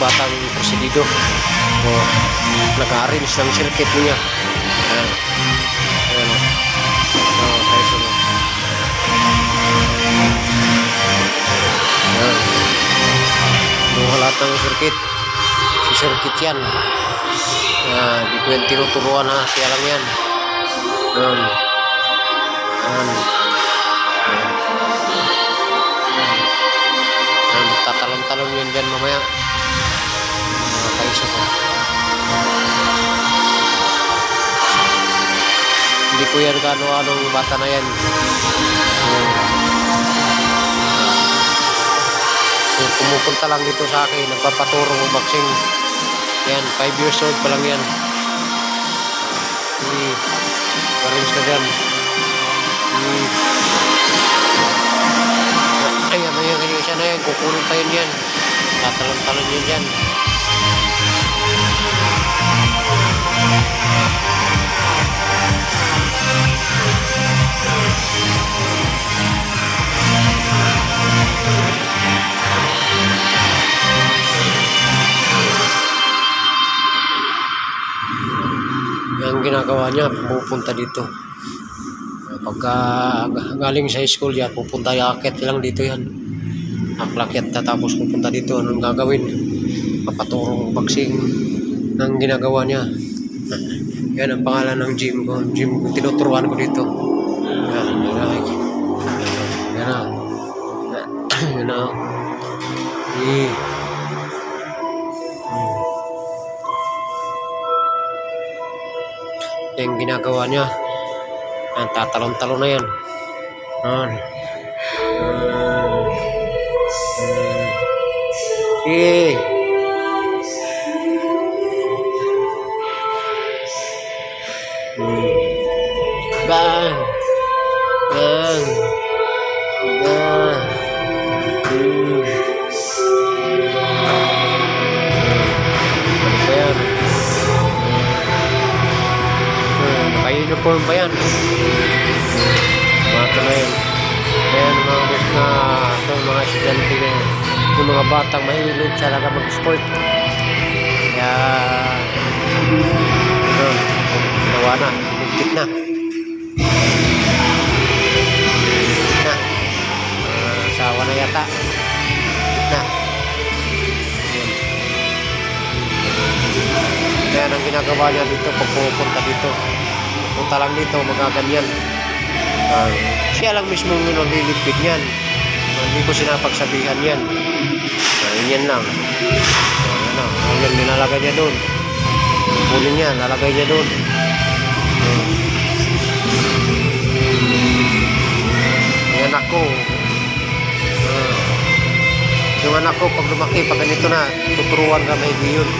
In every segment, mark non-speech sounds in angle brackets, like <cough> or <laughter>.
batang presidido. O, nag-arrange ng circuit niya. Ayan. Ayan o. Oh, tayo sunod. Ayan. Lahat ng circuit. Si circuit yan. Ah, di ko yan tinuturuan ha. Siya lang yan. Ayan. Ayan. Ayan, magtatalon-talon yan dyan mamaya. Ko yan kano anong bata na yan. Ayan. So, pumupunta lang dito sa akin, nagpapaturo ng boxing. Yan, 5 years old pa lang yan. Hmm. Arrange na dyan. Hmm. Ay, ano yan, ganyan siya na yan. Kukunin pa yun yan. Tatalon-talon yun yan. Ginagawa niya, pupunta dito. Pagka galing sa school yan, pupunta yakit lang dito yan. Aklakyat tapos pupunta dito. Anong gagawin? Papaturo boxing ng ginagawa niya. <laughs> Yan ang pangalan ng gym ko. Gym ko, tinuturuan ko dito. Yan, yan na. Yan na. Yan <clears throat> Eh. yung ginagawa niya. Yan, tatalon-talon na yan. Yan. Bang. Bang. Bang. Naka-uniform pa yan. Mga kanayan. Ayan mga boss na ito, mga estudyante na. Yung mga batang mahilig talaga mag-sport. Kaya, ito, ginawa na, lumigpit na. Na. Ah, asawa na yata. Na. Ayan. Ang ginagawa niya dito, pag pupunta dito, punta lang dito, magaganyan. Ah, siya lang mismo yung naglilipid niyan. Ah, hindi ko sinapagsabihan yan. Uh, yan lang. Uh. Uh, yan, nilalagay niya doon. Kunin niya, lalagay niya doon. Uh, yung anak ah, yung anak ko, pag lumaki, pag ganito na, tuturuan ka may yun.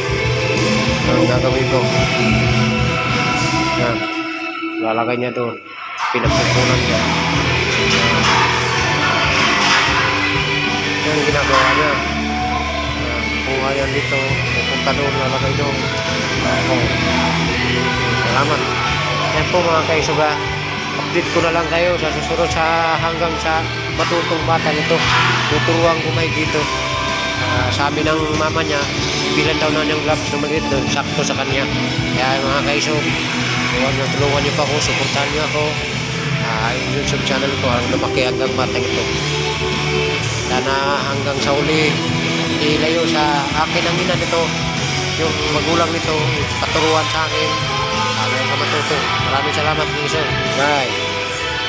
Ang gagawin ko. Yan. Lalagay niya doon. Pinagpupunan niya. Yan ang ginagawa niya. Yan. Kuha yan dito. Pupunta doon. Lalagay doon. Ako. Salamat. Yan po mga kaisuga. Update ko na lang kayo sa susunod sa hanggang sa matutong bata nito. Tuturuan ko may dito. Ah, sabi ng mama niya, bilan daw na niyang gloves na doon, sakto sa kanya. Kaya mga kaiso, huwag na tulungan niyo pa ako, suportahan niyo ako. Ah, yung YouTube channel ko, ang lumaki hanggang batang ito. Sana hanggang sa uli, ilayo sa akin ang ina nito, yung magulang nito, paturuan sa akin. Sabi ka matuto. Maraming salamat, Kiso. Bye.